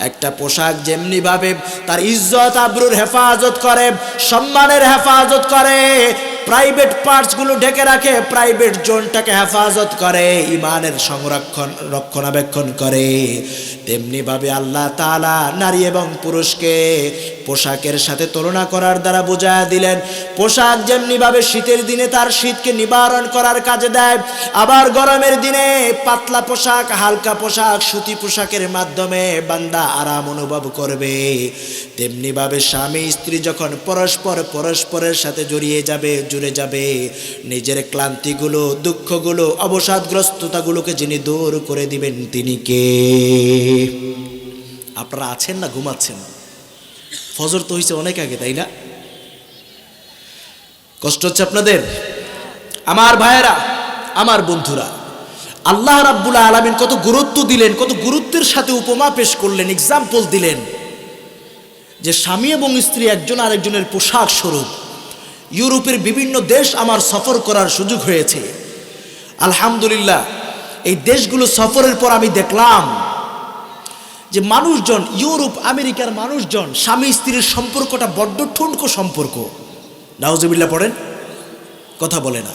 একটা পোশাক যেমনিভাবে তার ইজ্জত আবরুর হেফাজত করে সম্মানের হেফাজত করে। প্রাইভেট পার্টসগুলো ঢেকে রাখে প্রাইভেট জোনটাকে হেফাজত করে, ইমানের সংরক্ষণ, রক্ষণাবেক্ষণ করে। তেমনিভাবে আল্লাহ তাআলা নারী এবং পুরুষকে পোশাকের সাথে তুলনা করার দ্বারা বোঝা দিলেন, পোশাক যেমনিভাবে শীতের দিনে তার শীতকে নিবারণ করার কাজে দেয়, আবার গরমের দিনে পাতলা পোশাক, হালকা পোশাক, সুতি পোশাকের মাধ্যমে বান্দা আরাম অনুভব করবে। তেমনিভাবে স্বামী স্ত্রী যখন পরস্পর পরস্পরের সাথে জড়িয়ে যাবে জুড়ে যাবে। নিজের ক্লান্তিগুলো, দুঃখগুলো, অবসাদগ্রস্ততাগুলোকে যিনি দূর করে দিবেন, তিনি কে? আপনারা আছেন না, ঘুমাচ্ছেন? ফজর তো হয়েছে অনেক আগে, তাই না? কষ্ট হচ্ছে আপনাদের? আমার ভাইয়েরা, আমার বন্ধুরা, আল্লাহ রাব্বুল আলমিন কত গুরুত্ব দিলেন, কত গুরুত্বের সাথে উপমা পেশ করলেন এক্সাম্পল দিলেন। যে স্বামী এবং স্ত্রী একজন আরেকজনের পোশাক স্বরূপ ইউরোপের বিভিন্ন দেশ আমার সফর করার সুযোগ হয়েছে। আলহামদুলিল্লাহ, এই দেশগুলো সফরের পর আমি দেখলাম যে মানুষজন, ইউরোপ, আমেরিকার মানুষজন, স্বামী স্ত্রীর সম্পর্কটা বড্ড ঠুনকো সম্পর্ক। নাউজবিল্লা পড়েন, কথা বলে না।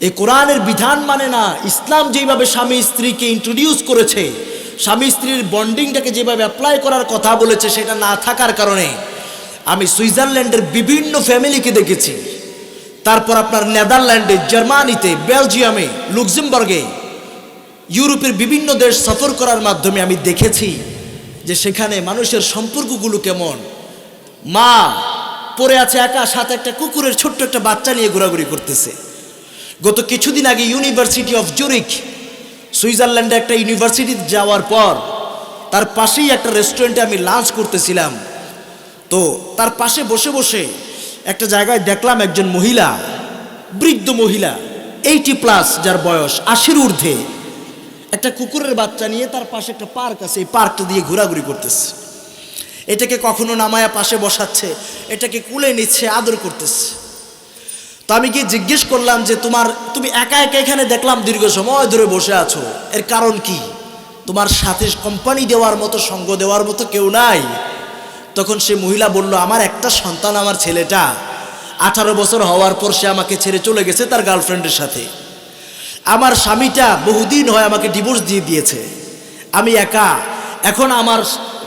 এই কোরআনের বিধান মানে না, ইসলাম যেভাবে স্বামী স্ত্রীকে ইন্ট্রোডিউস করেছে, স্বামী স্ত্রীর বন্ডিংটাকে যেভাবে অ্যাপ্লাই করার কথা বলেছে, সেটা না থাকার কারণে আমি সুইজারল্যান্ডের বিভিন্ন ফ্যামিলিকে দেখেছি। তারপর আপনার নেদারল্যান্ডে, জার্মানিতে, বেলজিয়ামে, লুক্সেমবার্গে, ইউরোপের বিভিন্ন দেশ সফর করার মাধ্যমে আমি দেখেছি যে সেখানে মানুষের সম্পর্কগুলো কেমন। মা পড়ে আছে একা, সাথে একটা কুকুরের ছোট্ট একটা বাচ্চা নিয়ে ঘোরাঘুরি করতেছে। গত কিছুদিন আগে ইউনিভার্সিটি অফ জুরিক সুইজারল্যান্ডে একটা ইউনিভার্সিটি যাওয়ার পর তার পাশেই একটা রেস্টুরেন্টে আমি লাঞ্চ করতেছিলাম। তো তার পাশে বসে বসে একটা জায়গায় দেখলাম একজন মহিলা, বৃদ্ধ মহিলা এইটি প্লাস যার বয়স, আশির ঊর্ধ্বে। একটা কুকুরের বাচ্চা নিয়ে তার পাশে একটা পার্ক আছে, এই পার্কটা দিয়ে ঘোরাঘুরি করতেছে। এটাকে কখনো নামায়া পাশে বসাচ্ছে, এটাকে কুলে নিচ্ছে, আদর করতেছে। তো আমি গিয়ে জিজ্ঞেস করলাম যে, তোমার, তুমি একা একা এখানে দেখলাম দীর্ঘ সময় ধরে বসে আছো, এর কারণ কি? তোমার সাথে কোম্পানি দেওয়ার মতো, সঙ্গ দেওয়ার মতো কেউ নাই। তখন সে মহিলা বলল, আমার একটা সন্তান, আমার ছেলেটা। আঠারো বছর হওয়ার পর সে আমাকে ছেড়ে চলে গেছে তার গার্লফ্রেন্ডের সাথে। আমার স্বামীটা বহুদিন হয় আমাকে ডিভোর্স দিয়ে দিয়েছে। আমি একা। এখন আমার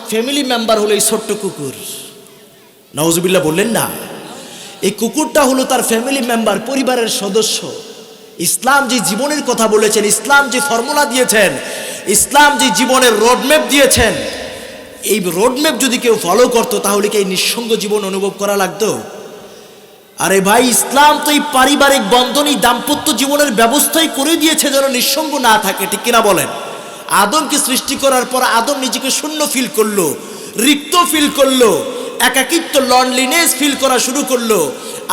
ফ্যামিলি মেম্বার হলো এই ছোট্ট কুকুর। নওয়াজবিল্লা বললেন, না। এই কুকুরটা হলো তার ফ্যামিলি মেম্বার পরিবারের সদস্য। ইসলাম যে জীবনের কথা বলেছেন, ইসলাম যে ফর্মুলা দিয়েছেন, ইসলাম যে জীবনের রোডম্যাপ দিয়েছেন এই রোডম্যাপ যদি কেউ ফলো করতো, তাহলে কি এই নিঃসঙ্গ জীবন অনুভব করা লাগতো? আরে ভাই, ইসলাম তো এই পারিবারিক বন্ধন এই দাম্পত্য জীবনের ব্যবস্থাই করে দিয়েছে যেন নিঃসঙ্গ না থাকে, ঠিক কিনা বলেন? আদমকে সৃষ্টি করার পর আদম নিজেকে শূন্য ফিল করল, রিক্ত ফিল করল, একাকিত্ব লনলিনেস ফিল করা শুরু করল।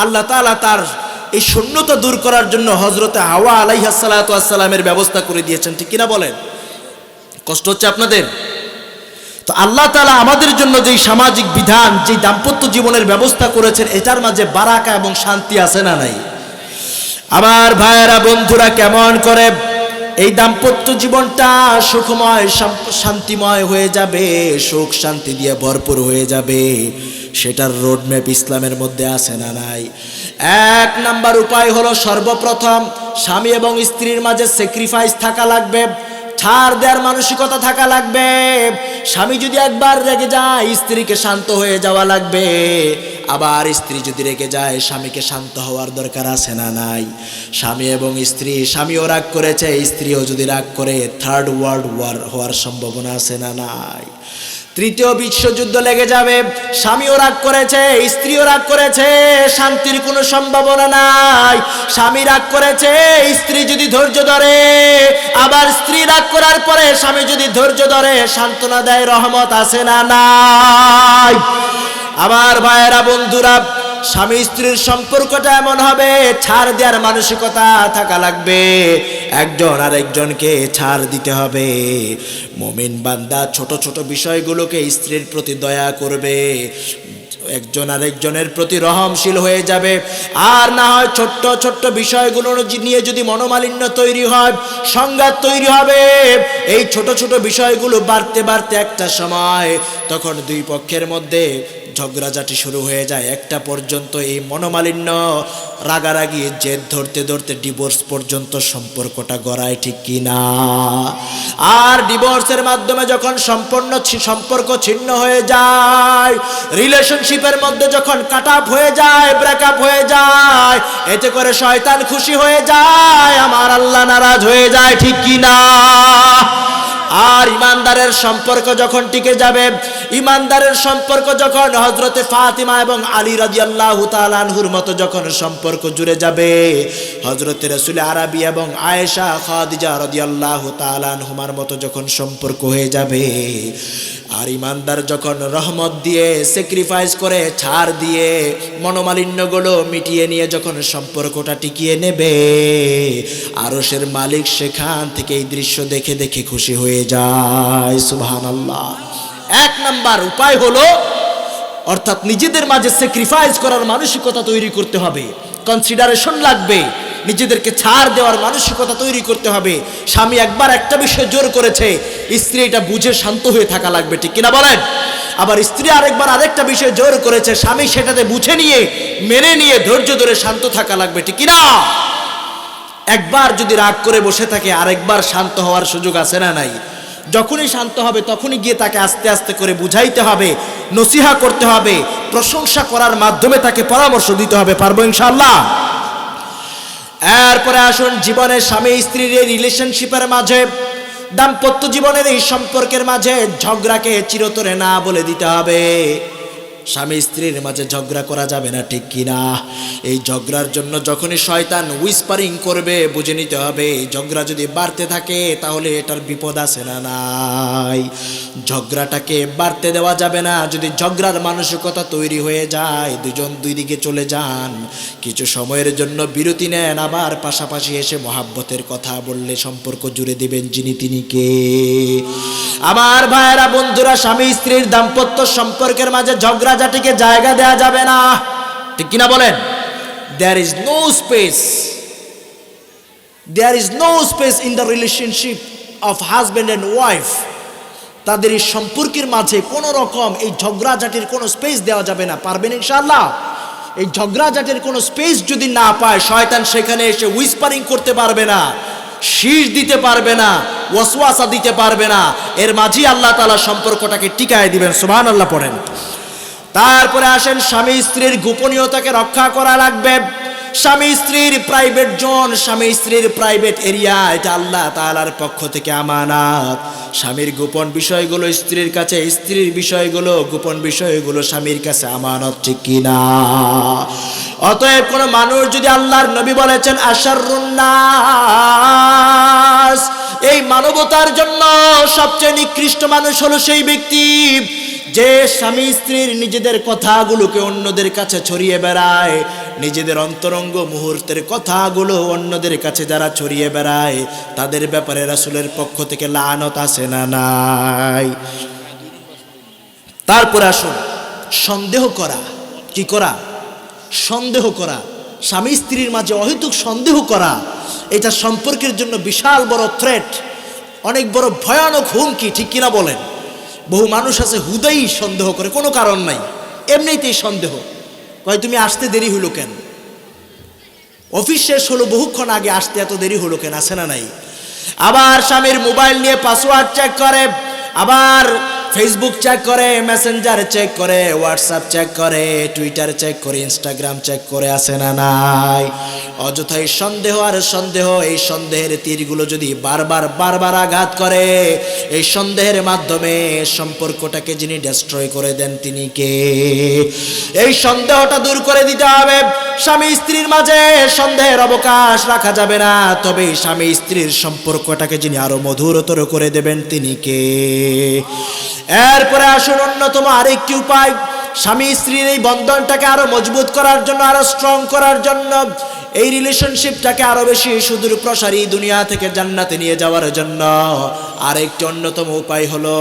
আল্লাহ তাআলা তার এই শূন্যতা দূর করার জন্য হজরতে হাওয়া আলাইহাসালামের ব্যবস্থা করে দিয়েছেন, ঠিক কিনা বলেন? কষ্ট হচ্ছে আপনাদের? তো আল্লাহ তালা আমাদের জন্য যেই সামাজিক বিধান, যেই দাম্পত্য জীবনের ব্যবস্থা করেছেন, এটার মাঝে বারাকা এবং শান্তি আছে না নাই? আমার ভাইয়েরা, বন্ধুরা, কেমন করে এই দাম্পত্য জীবনটা সুখময় শান্তিময় হয়ে যাবে, সুখ শান্তি দিয়ে ভরপুর হয়ে যাবে, সেটার রোডম্যাপ ইসলামের মধ্যে আছে না নাই? এক নাম্বার উপায় হলো সর্বপ্রথম, স্বামী এবং স্ত্রীর মাঝে স্যাক্রিফাইস থাকা লাগবে, ছাড় দেওয়ার মানসিকতা থাকা লাগবে স্বামী যদি একবার রেগে যায়, স্ত্রীকে শান্ত হয়ে যাওয়া লাগবে। আবার স্ত্রী যদি রেগে যায়, স্বামীকে শান্ত হওয়ার দরকার আছে না নাই? স্বামী এবং স্ত্রী, স্বামীও রাগ করেছে, স্ত্রীও যদি রাগ করে থার্ড ওয়ার্ল্ড ওয়ার হওয়ার সম্ভাবনা আছে না নাই? তৃতীয় বিশ্বযুদ্ধ লেগে যাবে। স্বামীও রাগ করেছে, স্ত্রীও রাগ করেছে, শান্তির কোনো সম্ভাবনা নাই। স্বামী রাগ করেছে, স্ত্রী যদি ধৈর্য ধরে, আবার স্ত্রী রাগ করার পরে স্বামী যদি ধৈর্য ধরে, সান্ত্বনা দেয়, রহমত আছে না নাই? আমার ভাইয়েরা, বন্ধুরা, স্বামী স্ত্রীর সম্পর্কটা এমন হবে, ছাড় দেওয়ার মানসিকতা থাকা লাগবে। একজন আর একজনকে ছাড় দিতে হবে। মমিন বান্দা ছোট ছোট বিষয়গুলোকে স্ত্রীর প্রতি দয়া করবে। একজন আরেকজনের প্রতি রহমশীল হয়ে যাবে। আর না হয় ছোট্ট ছোট্ট বিষয়গুলো নিয়ে যদি মনোমালিন্য তৈরি হয়, সংঘাত তৈরি হবে। এই ছোট ছোট বিষয়গুলো বাড়তে বাড়তে একটা সময়, তখন দুই পক্ষের মধ্যে ঝগড়াঝাটি শুরু হয়ে যায়। একটা পর্যন্ত এই মনোমালিন্য, রাগারাগি, জেদ ধরতে ধরতে ডিভোর্স পর্যন্ত সম্পর্কটা গড়ায় ঠিক কি না আর ডিভোর্সের মাধ্যমে যখন সম্পূর্ণ ছি- সম্পর্ক ছিন্ন হয়ে যায় রিলেশনশিপের মধ্যে যখন কাট হয়ে যায় ব্রেকআপ হয়ে যায়, এতে করে শয়তান খুশি হয়ে যায়, আমার আল্লাহ নারাজ হয়ে যায়, ঠিক কি না আর ইমানদারের সম্পর্ক যখন টিকে যাবে, ইমানদারের সম্পর্ক যখন হজরতে ফাতিমা এবং আলী রাজি আল্লাহ তালানহুর মতো যখন সম্পর্ক জুড়ে যাবে হজরতে রসুল আরবি এবং আয়েশা, খাদিজা রাজি আল্লাহ তালানহুমার মতো যখন সম্পর্ক হয়ে যাবে, আর ইমানদার যখন রহমত দিয়ে স্যাক্রিফাইস করে, ছাড় দিয়ে, মনোমালিন্যগুলো মিটিয়ে নিয়ে যখন সম্পর্কটা টিকিয়ে নেবে আরসের মালিক সেখান থেকে এই দৃশ্য দেখে দেখে খুশি হয়ে যায় সুবহান আল্লাহ এক নাম্বার উপায় হলো, অর্থাৎ নিজেদের মাঝে স্যাক্রিফাইস করার মানসিকতা তৈরি করতে হবে। কনসিডারেশন লাগবে। নিজেদেরকে ছাড় দেওয়ার মানসিকতা তৈরি করতে হবে। স্বামী একবার একটা বিষয় জোর করেছে, স্ত্রী এটা বুঝে শান্ত হয়ে থাকা লাগবে, ঠিক কিনা বলেন? আবার স্ত্রী আরেকবার আরেকটা বিষয় জোর করেছে, স্বামী সেটাতে বুঝে নিয়ে, মেনে নিয়ে, ধৈর্য ধরে শান্ত থাকা লাগবে, ঠিক কিনা? একবার যদি রাগ করে বসে থাকে, আরেকবার শান্ত হওয়ার সুযোগ আছে না নাই? যখনই শান্ত হবে, তখনই গিয়ে তাকে আস্তে আস্তে করে বুঝাইতে হবে, নসিহা করতে হবে, প্রশংসা করার মাধ্যমে তাকে পরামর্শ দিতে হবে, পারব ইনশাল্লাহ এরপরে আসুন জীবনের স্বামী স্ত্রীর এই রিলেশনশিপের মাঝে, দাম্পত্য জীবনের এই সম্পর্কের মাঝে ঝগড়াকে চিরতরে না বলে দিতে হবে। স্বামী স্ত্রীর মাঝে ঝগড়া করা যাবে না, ঠিক কিনা এই ঝগড়ার জন্য যখনই শয়তান উইসপারিং করবে, বুঝে নিতে হবে ঝগড়া যদি বাড়তে থাকে, তাহলে এটার বিপদ আছে না নাই? ঝগড়াটাকে বাড়তে দেওয়া যাবে না, যদি ঝগড়ার মানসিকতা তৈরি হয়ে যায়, দুজন দুই দিকে চলে যান। কিছু সময়ের জন্য বিরতি নেন, আবার পাশাপাশি এসে মহাব্বতের কথা বললে সম্পর্ক জুড়ে দিবেন যিনি তিনি কে? আমার ভাইয়েরা, বন্ধুরা, স্বামী স্ত্রীর দাম্পত্য সম্পর্কের মাঝে ঝগড়াঝাটিকে জায়গা দেওয়া যাবে না। ঠিক কিনা বলেন? There is no space there is no space in the relationship of husband and wife তাদের এই সম্পর্কের মাঝে কোনো রকম এই ঝগড়াঝাটির কোনো স্পেস দেওয়া যাবে না। পারবেন ইনশাআল্লাহ? এই ঝগড়াঝাটির কোনো স্পেস যদি না পায়, শয়তান সেখানে এসে উইসপারিং করতে পারবে না, শীষ দিতে পারবে না ওয়াসওয়াসা দিতে পারবে না। এর মাঝেই আল্লাহ তালা সম্পর্কটাকে টিকায় দিবেন। সুবহান আল্লাহ পড়েন। তারপরে আসেন স্বামী স্ত্রীর গোপনীয়তাকে রক্ষা করা লাগবে। স্বামী স্ত্রীর প্রাইভেট জোন স্বামী স্ত্রীর প্রাইভেট এরিয়া এটা আল্লাহ তাআলার পক্ষ থেকে আমানাত। স্বামীর গোপন বিষয়গুলো স্ত্রীর কাছে, স্ত্রীর বিষয়গুলো, গোপন বিষয়গুলো স্বামীর কাছে আমানত, ঠিক কিনা অতএব কোনো মানুষ যদি আল্লাহর নবী বলেছেন, আশারুন্নাস এই মানবতার জন্য সবচেয়ে নিকৃষ্ট মানুষ হলো সেই ব্যক্তি যে স্বামী স্ত্রীর নিজেদের কথাগুলোকে অন্যদের কাছে ছড়িয়ে বেড়ায়, নিজেদের অন্তরঙ্গ মুহূর্তের কথাগুলো অন্যদের কাছে যারা ছড়িয়ে বেড়ায়, তাদের ব্যাপারে রাসুলের পক্ষ থেকে লানত আসে না নাই? তারপর আসুন, সন্দেহ করা, কি করা? সন্দেহ করা, স্বামী স্ত্রীর মাঝে অহেতুক সন্দেহ করা এটা সম্পর্কের জন্য বিশাল বড় থ্রেট অনেক বড় ভয়ানক হুমকি, ঠিক কিনা বলেন? বহু মানুষ আছে হুদাই সন্দেহ করে, কোনো কারণ নাই। এমনিতেই সন্দেহ। কয়, তুমি আসতে দেরি হলো কেন? অফিস শেষ হলো, বহুক্ষণ আগে আসতে এত দেরি হলো কেন আসে না নাই? আবার স্বামীর মোবাইল নিয়ে পাসওয়ার্ড চেক করে, আবার ফেসবুক চেক করে মেসেঞ্জার চেক করে হোয়াটসঅ্যাপ চেক করে টুইটার চেক করে ইনস্টাগ্রাম চেক করে আসে না নাই? অযথাই সন্দেহ আর সন্দেহ, এই সন্দেহের তীরগুলো যদি বারবার বারবার আঘাত করে, এই সন্দেহের মাধ্যমে সম্পর্কটাকে যিনি ডেস্ট্রয় করে দেন, তিনি কে? এই সন্দেহটা দূর করে দিতে হবে। স্বামী স্ত্রীর মাঝে সন্দেহের অবকাশ রাখা যাবে না, তবে স্বামী স্ত্রীর সম্পর্কটাকে যিনি আরও মধুরতর করে দেবেন, তিনি কে? এরপরে আসুন অন্যতম আরেকটি উপায়। স্বামী স্ত্রীর এই বন্ধনটাকে আরও মজবুত করার জন্য, আরও স্ট্রং করার জন্য। এই রিলেশনশিপটাকে আরও বেশি সুদূর প্রসারী দুনিয়া থেকে জান্নাতে নিয়ে যাওয়ার জন্য। আরেকটি অন্যতম উপায় হলো,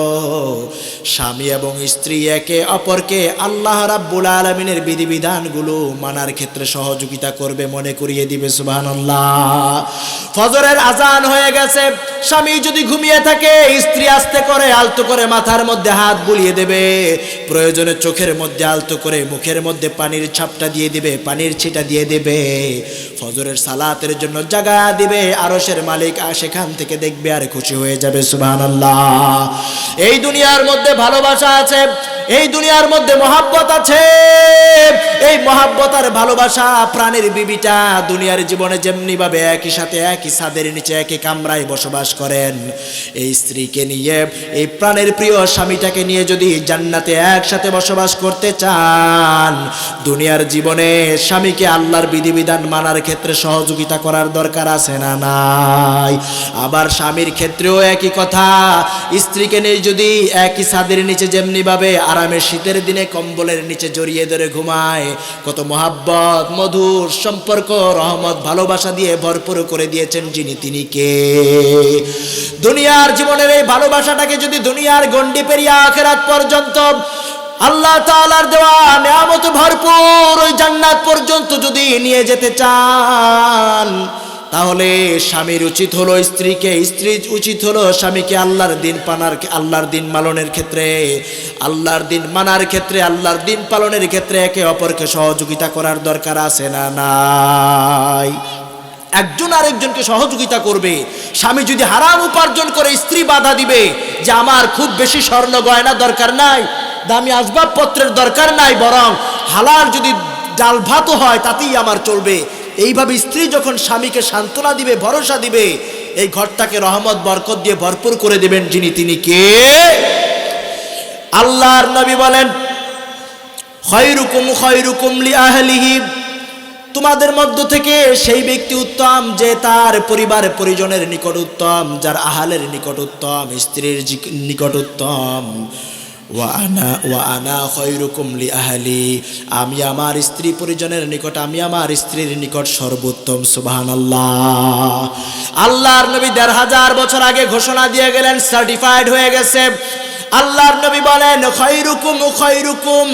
স্বামী এবং স্ত্রী একে অপরকে আল্লাহ রাব্বুল আলমিনের বিধিবিধানগুলো মানার ক্ষেত্রে সহযোগিতা করবে মনে করিয়ে দিবে, সুবহানাল্লাহ। ফজরের আজান হয়ে গেছে, স্বামী যদি ঘুমিয়ে থাকে, স্ত্রী আস্তে করে আলতো করে মাথার মধ্যে হাত বুলিয়ে দেবে, প্রয়োজনে চোখের মধ্যে আলতো করে মুখের মধ্যে পানির ছাপটা দিয়ে দিবে, পানির ছিটা দিয়ে দেবে। ফজরের সালাতের জন্য জাগা দিবে আরশের মালিক, আর সেখান থেকে দেখবে আর খুশি হয়ে যাবে, সুবহানাল্লাহ। এই দুনিয়ার মধ্যে ভালোবাসা আছে, এই দুনিয়ার মধ্যে মহাব্বত আছে। এই মহাব্বত আর ভালোবাসা প্রাণের বিবিটা দুনিয়ার জীবনে যেমনি ভাবে একই সাথে, একই ছাদের নিচে, একই কামরায় বসবাস করেন। এই স্ত্রীকে নিয়ে, এই প্রাণের প্রিয় স্বামীটাকে নিয়ে যদি জান্নাতে একসাথে বসবাস করতে চান, দুনিয়ার জীবনে স্বামীকে আল্লাহর বিধিবিধান মানার ক্ষেত্রে সহযোগিতা করার দরকার আছে না নাই? আবার স্বামীর ক্ষেত্রেও একই কথা। স্ত্রীকে নিয়ে যদি একই ছাদের নিচে যেমনি ভাবে আরামে শীতের দিনে কম্বলের নিচে জড়িয়ে ধরে ঘুমায়, কত মহাব্বত, মধুর সম্পর্ক, রহমত, ভালোবাসা দিয়ে ভরপুর করে দিয়েছেন যিনি তিনি কে? দুনিয়ার জীবনের এই ভালোবাসাটাকে যদি দুনিয়ার গণ্ডি পেরিয়ে আখেরাত পর্যন্ত আল্লাহ তাআলার দেওয়া নেয়ামত ভরপুর, ওই জান্নাত পর্যন্ত যদি নিয়ে যেতে চান, তাহলে স্বামীর উচিত হলো স্ত্রীকে স্ত্রী উচিত হলো স্বামীকে আল্লাহর দিন পানার আল্লাহর দিন পালনের ক্ষেত্রে, আল্লাহর দিন মানার ক্ষেত্রে, আল্লাহর দিন পালনের ক্ষেত্রে একে অপরকে সহযোগিতা করার দরকার আছে না নাই? একজন আরেকজনকে সহযোগিতা করবে। স্বামী যদি হারাম উপার্জন করে স্ত্রী বাধা দিবে, যে আমার খুব বেশি স্বর্ণ গয়না দরকার নাই দামি আসবাবপত্রের দরকার নাই, বরং হালাল যদি ডাল ভাতও হয়, তাতেই আমার চলবে। এইভাবে স্ত্রী যখন স্বামীকে সান্ত্বনা দিবে, ভরসা দিবে, এই ঘরটাকে রহমত, বরকত দিয়ে ভরপুর করে দেবেন যিনি তিনি কে? আল্লাহর নবী বলেন খয়রুকুম খয়রুকুম লি আহলিহি তোমাদের মধ্য থেকে সেই ব্যক্তি উত্তম যে তার পরিবার পরিজনের নিকট উত্তম, যার আহালের নিকট উত্তম, স্ত্রীর নিকট উত্তম। আমি আমার স্ত্রী পরিজনের নিকট, আমি আমার স্ত্রীর নিকট সর্বোত্তম, সুবহানাল্লাহ। আল্লাহর নবী দেড় হাজার বছর আগে ঘোষণা দিয়ে গেলেন সার্টিফাইড হয়ে গেছে। আল্লাহর নবী বলেন, খয়রুকুম খয়রুকুম।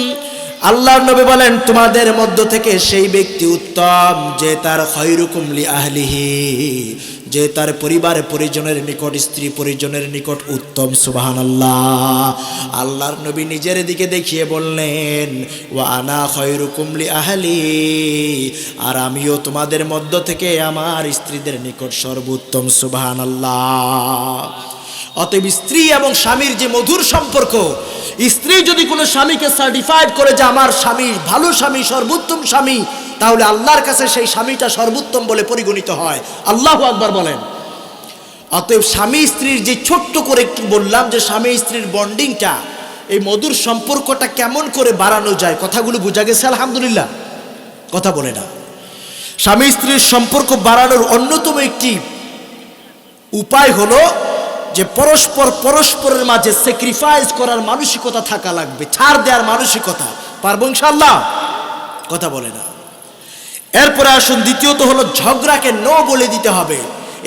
আল্লাহর নবী বলেন, তোমাদের মধ্য থেকে সেই ব্যক্তি উত্তম যে তার খয়রুকুমলি আহলিহি, যে তার পরিবার পরিজনের নিকট, স্ত্রী পরিজনের নিকট উত্তম সুবাহান আল্লাহ আল্লাহর নবী নিজের দিকে দেখিয়ে বললেন ও আনা খয়রুকুমলি আহলি, আর আমিও তোমাদের মধ্য থেকে আমার স্ত্রীদের নিকট সর্বোত্তম সুবাহান আল্লাহ অতএব স্ত্রী এবং স্বামীর যে মধুর সম্পর্ক, স্ত্রী যদি কোনো স্বামীকে সার্টিফাইড করে যে আমার স্বামী ভালো স্বামী, সর্বোত্তম স্বামী, তাহলে আল্লাহর কাছে সেই স্বামীটা সর্বোত্তম বলে পরিগণিত হয়। আল্লাহ আকবার বলেন। অতএব স্বামী স্ত্রীর যে ছোট্ট করে একটু বললাম যে স্বামী স্ত্রীর বন্ডিংটা, এই মধুর সম্পর্কটা কেমন করে বাড়ানো যায়, কথাগুলো বোঝা গেছে, আলহামদুলিল্লাহ। কথা বলে না। স্বামী স্ত্রীর সম্পর্ক বাড়ানোর অন্যতম একটি উপায় হলো যে পরস্পর পরস্পরের মাঝে স্যাক্রিফাইস করার মানসিকতা থাকা লাগবে, ছাড় দেওয়ার মানসিকতা। পারব ইনশাল্লাহ কথা বলে না। এরপরে আসুন, দ্বিতীয়ত হলো ঝগড়াকে ন বলে দিতে হবে।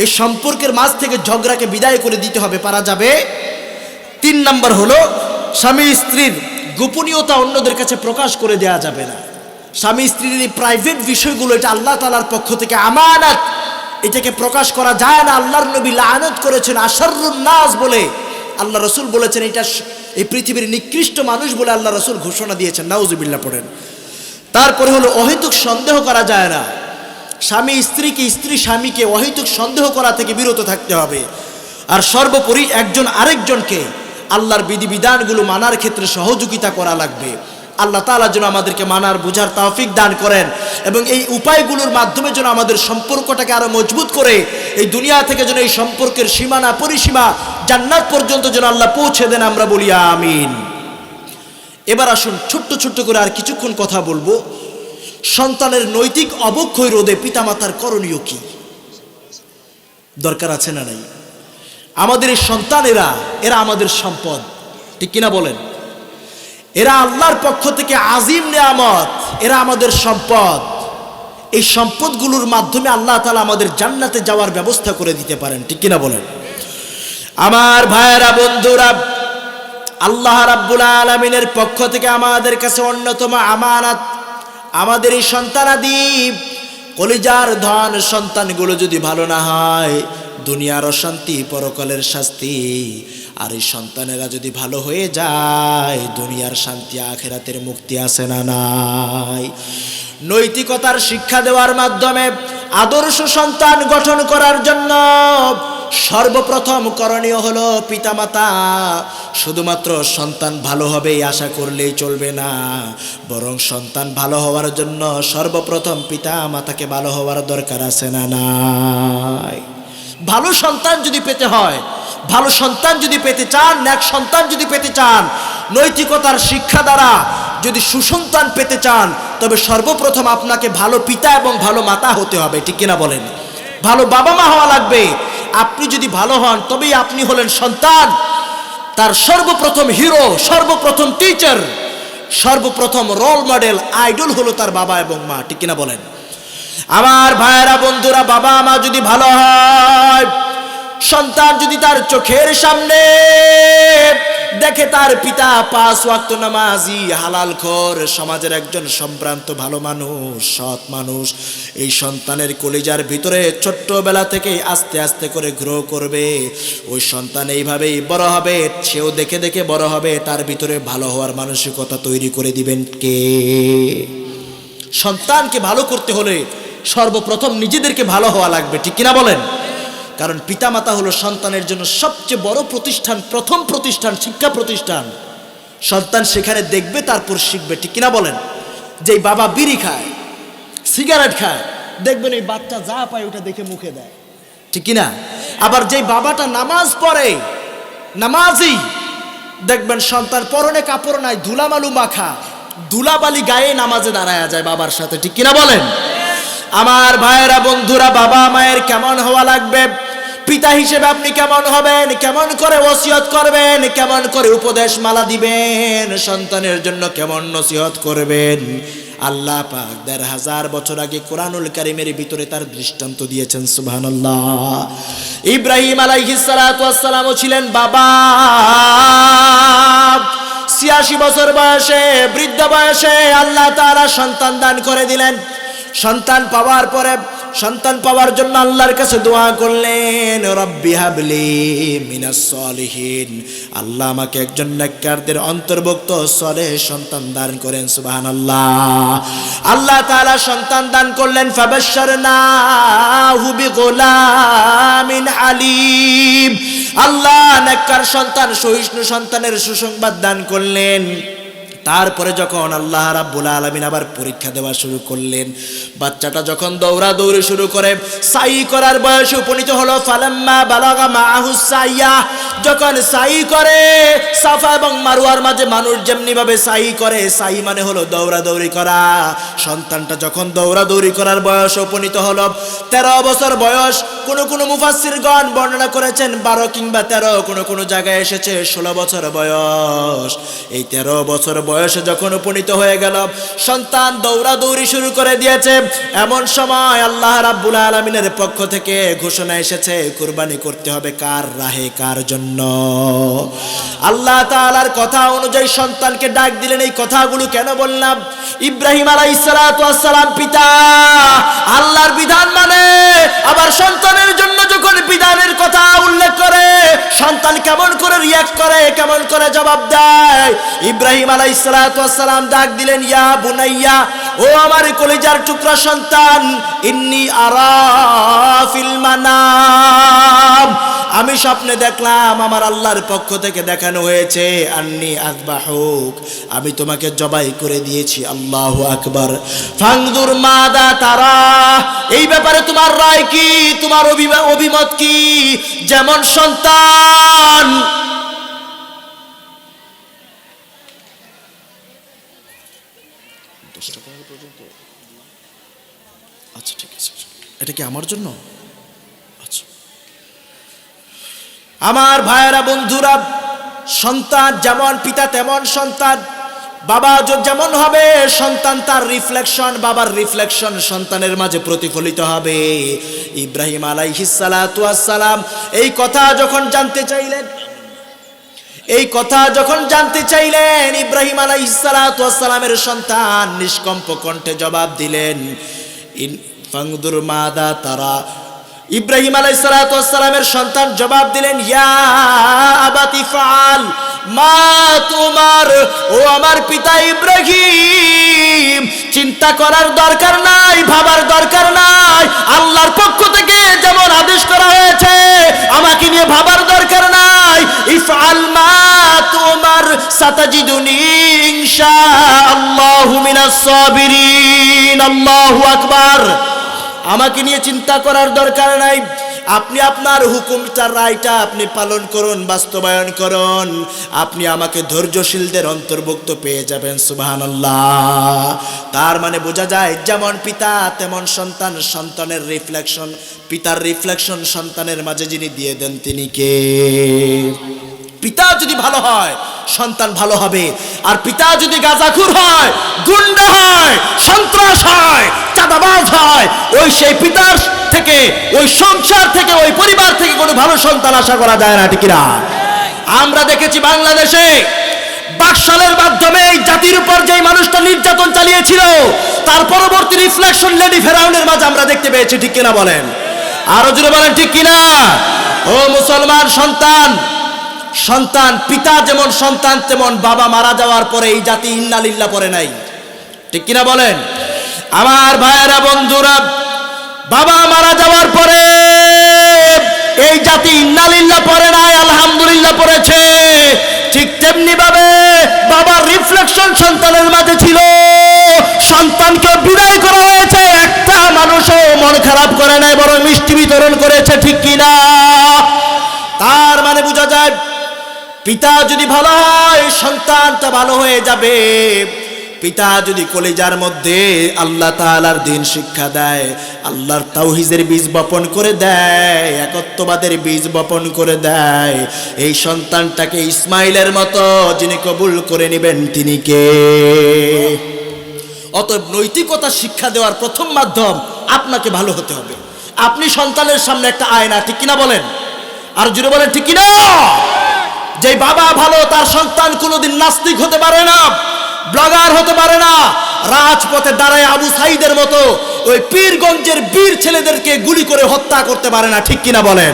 এই সম্পর্কের মাঝ থেকে ঝগড়াকে বিদায় করে দিতে হবে, পারা যাবে? তিন নাম্বার হলো, স্বামী স্ত্রীর গোপনীয়তা অন্যদের কাছে প্রকাশ করে দেওয়া যাবে না। স্বামী স্ত্রীর এই প্রাইভেট বিষয়গুলো, এটা আল্লাহ তালার পক্ষ থেকে আমানত। এটাকে প্রকাশ করা যায় না। আল্লাহর নবী লানত করেছেন নাস বলে। আল্লাহ রসুল বলেছেন, এটা এই পৃথিবীর নিকৃষ্ট মানুষ বলে আল্লাহ রসুল ঘোষণা দিয়েছেন। নাউজুবিল্লাহ পড়েন। তারপরে হলো, অহেতুক সন্দেহ করা যায় না। স্বামী স্ত্রীকে, স্ত্রী স্বামীকে অহেতুক সন্দেহ করা থেকে বিরত থাকতে হবে। আর সর্বোপরি একজন আরেকজনকে আল্লাহর বিধিবিধানগুলো মানার ক্ষেত্রে সহযোগিতা করা লাগবে। আল্লাহ তালা যেন আমাদেরকে মানার, বোঝার তৌফিক দান করেন এবং এই উপায়গুলোর মাধ্যমে যেন আমাদের সম্পর্কটাকে আরও মজবুত করে, এই দুনিয়া থেকে যেন এই সম্পর্কের সীমানা, পরিসীমা জান্নাত পর্যন্ত যেন আল্লাহ পৌঁছে দেন, আমরা বলি আমিন। এবার আসুন ছোট্ট ছোট্ট করে আর কিছুক্ষণ কথা বলব। সন্তানের নৈতিক অবক্ষয় রোধে পিতামাতার করণীয় কি? দরকার আছে না নাই? আমাদের এই সন্তানেরা, এরা আমাদের সম্পদ। ঠিক কিনা বলেন? এরা আল্লাহর পক্ষ থেকে আজিম নেয়ামত, এরা আমাদের সম্পদ। এই সম্পদগুলোর মাধ্যমে আল্লাহ তালা আমাদের জান্নাতে যাওয়ার ব্যবস্থা করে দিতে পারেন, ঠিক কিনা বলেন? আমার ভাইয়েরা, বন্ধুরা, আল্লাহ রাব্বুল আলমিনের পক্ষ থেকে আমাদের কাছে অন্যতম আমানাত, আমাদের এই সন্তানাদি কলিজার ধন সন্তানগুলো যদি ভালো না হয়, দুনিয়ার অশান্তি, পরকালের শাস্তি আর এই সন্তানেরা যদি ভালো হয়ে যায়, দুনিয়ার শান্তি আখেরাতের মুক্তি আছে না নাই? নৈতিকতার শিক্ষা দেওয়ার মাধ্যমে আদর্শ সন্তান গঠন করার জন্য সর্বপ্রথম করণীয় হলো পিতামাতা। শুধুমাত্র সন্তান ভালো হবে আশা করলেই চলবে না। বরং সন্তান ভালো হওয়ার জন্য সর্বপ্রথম পিতা মাতাকে ভালো হওয়ার দরকার আছে না নাই? ভালো সন্তান যদি পেতে হয় ভালো সন্তান যদি পেতে চান, ন্যাক সন্তান যদি পেতে চান, নৈতিকতার শিক্ষা দ্বারা যদি সুসন্তান পেতে চান, তবে সর্বপ্রথম আপনাকে ভালো পিতা এবং ভালো মাতা হতে হবে, ঠিক কিনা বলেন? ভালো বাবা মা হওয়া লাগবে। আপনি যদি ভালো হন, তবেই আপনি হলেন সন্তান। তার সর্বপ্রথম হিরো, সর্বপ্রথম টিচার সর্বপ্রথম রোল মডেল আইডল হলো তার বাবা এবং মা, ঠিক কিনা বলেন? আমার ভাইয়েরা, বন্ধুরা বাবা মা যদি ভালো হয় সন্তান যদি তার চোখের সামনে দেখে তার পিতা পাঁচ ওয়াক্ত নামাজি, হালাল খোর, সমাজের একজন সম্ভ্রান্ত, ভালো মানুষ, সৎ মানুষ, এই সন্তানের কলিজার ভিতরে ছোট্টবেলা থেকে আস্তে আস্তে করে গ্রো করবে। ওই সন্তান এইভাবেই বড় হবে, সেও দেখে দেখে বড় হবে, তার ভিতরে ভালো হওয়ার মানসিকতা তৈরি করে দিবেন কে? সন্তানকে ভালো করতে হলে সর্বপ্রথম নিজেদেরকে ভালো হওয়া লাগবে, ঠিক কিনা বলেন? কারণ পিতামাতা হলো সন্তানের জন্য সবচেয়ে বড় প্রতিষ্ঠান, প্রথম প্রতিষ্ঠান, শিক্ষা প্রতিষ্ঠান। সন্তান সেখানে দেখবে, তারপর শিখবে। ঠিক কিনা বলেন? যেই বাবা বিড়ি খায়, সিগারেট খায়, দেখবেন এই বাচ্চা যা পায় ওটা দেখে মুখে দেয়। ঠিক কিনা? আবার যেই বাবাটা নামাজ পড়ে নামাজই দেখবেন সন্তান পরনে কাপড় নাই, ধুলামালু মাখা, ধুলাবালি গায়ে নামাজে দাঁড়ায় যায় বাবার সাথে। ঠিক কিনা বলেন? আমার ভাইয়েরা, বন্ধুরা, বাবা মায়ের কেমন হওয়া লাগবে? পিতা হিসেবে আপনি কেমন হবেন? কেমন করে ওসিয়ত করবেন? কেমন করে উপদেশ মালা দিবেন? সন্তানের জন্য কেমন নসিহত করবেন? আল্লাহ পাক দেড় হাজার বছর আগে কোরআনুল কারিমের ভিতরে তার দৃষ্টান্ত দিয়েছেন, সুবহানাল্লাহ। ইব্রাহিম আলাইহিস সালাতু ওয়াস সালামও ছিলেন বাবা। ছিয়াশি বছর বয়সে, বৃদ্ধ বয়সে আল্লাহ তাআলা সন্তান দান করে দিলেন। সন্তান পাওয়ার পরে, সন্তান পাওয়ার জন্য আল্লাহর কাছে দোয়া করলেন, রব্বি হাবলি মিনাস সলিহিন। আল্লাহ আমাকে একজন নেককারদের অন্তর্ভুক্ত সলে সন্তান দান করেন, সুবহানাল্লাহ। আল্লাহ আল্লাহ তাআলা সন্তান দান করলেন ফাবাশশারনা হুবি গোলামিন আলিম আল্লাহ নেককার সন্তান, সহিষ্ণু সন্তানের সুসংবাদ দান করলেন। তারপরে যখন আল্লাহ রাব্বুল আলামিন আবার পরীক্ষা দেওয়া শুরু করলেন, বাচ্চাটা যখন দৌড়া দৌড়াদৌড়ি শুরু করে, সাই করার বয়সে উপনীত হলো, ফালাম্মা বালাগা যখন সাই করে, সাফা এবং মারুয়ার মাঝে মানুষ যেমনি ভাবে সাই করে, সাই মানে হলো দৌড়াদৌড়ি করা। সন্তানটা যখন দৌড়াদৌড়ি করার বয়স উপনীত হলো, তেরো বছর বয়স, কোন কোন মুফাসিরগণ বর্ণনা করেছেন, বারো কিংবা তেরো কোনো কোনো জায়গায় এসেছে ষোলো বছর বয়স। এই তেরো বছর বয়সে যখন উপনীত হয়ে গেল সন্তান দৌড়াদৌড়ি শুরু করে দিয়েছে। এমন সময় আল্লাহ রাব্বুল আলমিনের পক্ষ থেকে ঘোষণা এসেছে, কুরবানি করতে হবে কার রাহে, কার জন্য? আল্লাহ তাআলার কথা অনুযায়ী সন্তানকে ডাক দিলেন, এই কথাগুলো কেন বললাম? ইব্রাহিম আলাইসালাম পিতা, আল্লাহর বিধান মানে আবার সন্তানের জন্য যখন বিধানের কথা উল্লেখ করে, সন্তান কেমন করে রিয়াক্ট করে, কেমন করে জবাব দেয়? ইব্রাহিম আলাইসালাম ডাক দিলেন, ইয়া বুনাইয়া, ও আমার কলিজার টুকরা সন্তান, ইন্নি আরাফিল আমি স্বপ্নে দেখলাম, আমার আল্লাহর পক্ষ থেকে দেখানো হয়েছে, আন্নি আজবাহুক আমি তোমাকে জবাই করে দিয়েছি, আল্লাহ আকবার। ফাংদুর মাদা তারা, এই ব্যাপারে তোমার রায় কি? তোমার অভিমা- অভিমত কি? যেমন সন্তান আচ্ছা ঠিক আছে এটা কি আমার জন্য? আচ্ছা। আমার ভাইয়েরা, বন্ধুরা, সন্তান যেমন পিতা, তেমন সন্তান। বাবা যেমন হবে, সন্তান তার রিফ্লেকশন বাবার রিফ্লেকশন সন্তানের মাঝে প্রতিফলিত হবে। ইব্রাহিম আলাইহিস সালাম এই কথা যখন জানতে চাইলেন এই কথা যখন জানতে চাইলেন, ইব্রাহিম আলাইসালামের সন্তান নিষ্কম্প কণ্ঠে জবাব দিলেন মাদা তারা। ইব্রাহিম সন্তান জবাব দিলেন, ইয়া মা তোমার, ও আমার পিতা ইব্রাহিম, চিন্তা করার দরকার নাই, ভাবার দরকার নাই, আল্লাহর আকবার। আমাকে নিয়ে চিন্তা করার দরকার নাই। আপনি আপনার হুকুমটার রায়টা আপনি পালন করুন, বাস্তবায়ন করুন। আপনি আমাকে ধৈর্যশীলদের অন্তর্ভুক্ত পেয়ে যাবেন, সুবহানাল্লাহ। তার মানে বোঝা যায়, যেমন পিতা, তেমন সন্তান, সন্তানের রিফ্লেকশন পিতার রিফ্লেকশন সন্তানের মাঝে যিনি দিয়ে দেন তিনি কে? পিতা যদি ভালো হয়, সন্তান ভালো হবে। আর পিতা যদি গাঁজাখুর হয়, গুন্ডা হয়, সন্ত্রাস হয়, চাঁদাবাজ হয়, ওই সেই পিতার থেকে, ওই সংসার থেকে, ওই পরিবার থেকে কোনো ভালো সন্তান আশা করা যায় না, ঠিক না আমরা দেখেছি বাংলাদেশে বাকশালের মাধ্যমে এই জাতির উপর যেই মানুষটা নির্যাতন চালিয়েছিল, তার পরবর্তী রিফ্লেকশন লেডি ফেরাউনের মাঝে আমরা দেখতে পেয়েছি, ঠিক কিনা বলেন? আরও জুড়ে বলেন, ঠিক কিনা? ও মুসলমান সন্তান সন্তান, পিতা যেমন সন্তান, তেমন বাবা মারা যাওয়ার পরে এই জাতি ইন্নালিল্লা পরে নাই। ঠিক কিনা বলেন? আমার ভাইয়েরা, বন্ধুরা, বাবা মারা যাওয়ার পরে এই জাতি ইন্নালিল্লা পরে নাই, আলহামদুলিল্লাহ পড়েছে। ঠিক তেমনি ভাবে বাবার রিফ্লেকশন সন্তানের মাঝে ছিল। সন্তানকে বিদায় করা হয়েছে, একটা মানুষও মন খারাপ করে নাই বড় মিষ্টি বিতরণ করেছে, ঠিক কিনা? তার মানে বোঝা যায় পিতা যদি ভালো হয়, সন্তানটা ভালো হয়ে যাবে। পিতা যদি কলেজার মধ্যে আল্লাহ তাআলার দিন শিক্ষা দেয়, আল্লাহর তাওহিজের বীজ বপন করে দেয়, একত্ববাদের বীজ বপন করে দেয়, এই সন্তানটাকে ইসমাইলের মতো যিনি কবুল করে নেবেন, তিনি কে? অতএব নৈতিকতা শিক্ষা দেওয়ার প্রথম মাধ্যম আপনাকে ভালো হতে হবে। আপনি সন্তানের সামনে একটা আয়না, ঠিক কিনা বলেন? আর জুড়ে বলেন, ঠিক কিনা? যে বাবা ভালো, তার সন্তান কোনোদিন নাস্তিক হতে পারে না, ব্লগার হতে পারে না। রাজপথে দাঁড়ায় আবু সাইদের মতো ওই পীরগঞ্জের বীর ছেলেদেরকে গুলি করে হত্যা করতে পারে না, ঠিক কিনা বলেন?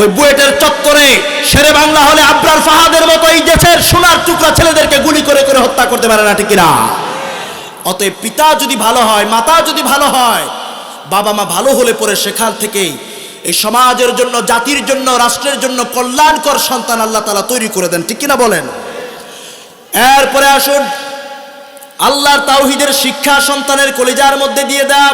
ওই বুয়েটের চত্বরে শেরে বাংলা হলে আবরার ফাহাদের মতো এই দেশের সোনার টুকরা ছেলেদেরকে গুলি করে করে হত্যা করতে পারে না, ঠিক কিনা? অতএব পিতা যদি ভালো হয়, মাতা যদি ভালো হয়, বাবা মা ভালো হলে পরে সেখান থেকেই এই সমাজের জন্য, জাতির জন্য, রাষ্ট্রের জন্য কল্যাণকর সন্তান আল্লাহ তালা তৈরি করে দেন। ঠিক কিনা বলেন? এরপরে আসুন, আল্লাহর তাওহিদের শিক্ষা সন্তানের কলিজার মধ্যে দিয়ে দাও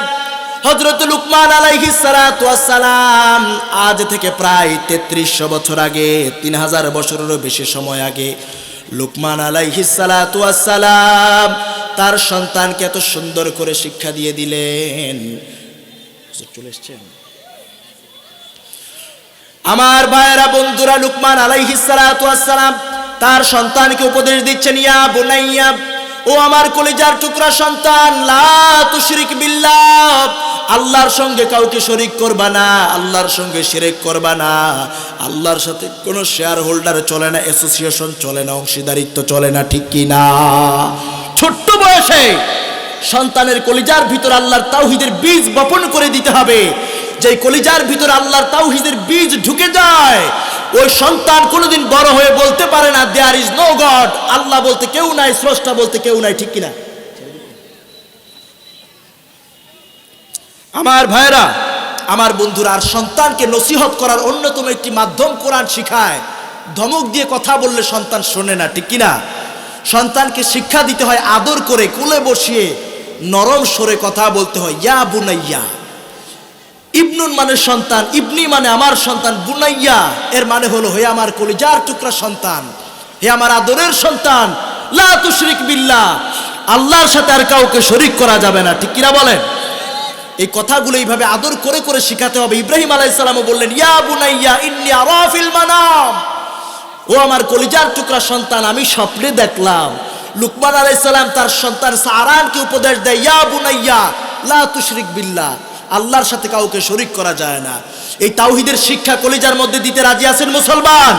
হজরত লুকমান আলাইহি সালাম আজ থেকে প্রায় তেত্রিশশো বছর আগে, তিন হাজার বছরেরও বেশি সময় আগে লুকমান আলাইহি সালাম তার সন্তানকে এত সুন্দর করে শিক্ষা দিয়ে দিলেন। চলে এসছেন? আমার ভাইয়েরা, বন্ধুরা, লুকমান আলাইহিস সালাতু ওয়াসসালাম, তার সন্তানকে উপদেশ দিচ্ছেন, ইয়া বুনাইয়া, ও আমার কলিজার টুকরা সন্তান, লা আল্লাহর সঙ্গে কাউকে শরিক করবা না, আল্লাহর সঙ্গে শিরেক করবা না, আল্লাহর সাথে কোনো শেয়ার হোল্ডার চলে না অ্যাসোসিয়েশন চলে না, অংশীদারিত্ব চলে না, ঠিক কি না? ছোট্ট বয়সে সন্তানের কলিজার ভিতর আল্লাহর তাওহিদের বীজ বপন করে দিতে হবে। যে কলিজার ভিতর আল্লাহর তাওহিদের বীজ ঢুকে যায়, ওই সন্তান কোনোদিন বড় হয়ে বলতে পারে না দেয়ার ইজ নো গড আল্লাহ বলতে কেউ নাই, স্রষ্টা বলতে কেউ নাই, ঠিক কিনা? আমার ভাইরা আমার বন্ধুরা, আর সন্তানকে নসিহত করার অন্যতম একটি মাধ্যম কোরআন শিখায়। ধমক দিয়ে কথা বললে সন্তান শোনে না, ঠিক কিনা? সন্তানকে শিক্ষা দিতে হয় আদর করে, কোলে বসিয়ে নরম সরে কথা বলতে হয়, ইয়া বুনাইয়া। ইবনুন মানে সন্তান, ইবনি মানে আমার সন্তান, বুনাইয়া, এর মানে হলো হে আমার কলিজার টুকরা সন্তান, হে আমার আদরের সন্তান, লা তুশরিক বিল্লাহ, আল্লাহর সাথে আর কাউকে শরিক করা যাবে না, ঠিক কিনা বলেন? এই কথাগুলো এইভাবে আদর করে করে শিখাতে হবে। ইব্রাহিম আলাইসালামও বললেন, ইয়া বুনাইয়া, ইন্নি আরাফিল মানাম। ও আমার কলিজার টুকরা সন্তান, আমি স্বপ্নে দেখলাম, লুকমান আলাইসালাম তার সন্তান সারানকে উপদেশ দেয়, ইয়া বুনাইয়া, লা তুশরিক বিল্লাহ। আল্লাহর সাথে কাউকে শরিক করা যায় না। এই তাওহিদের শিক্ষা কলিজার মধ্যে দিতে রাজি আছেন মুসলমান?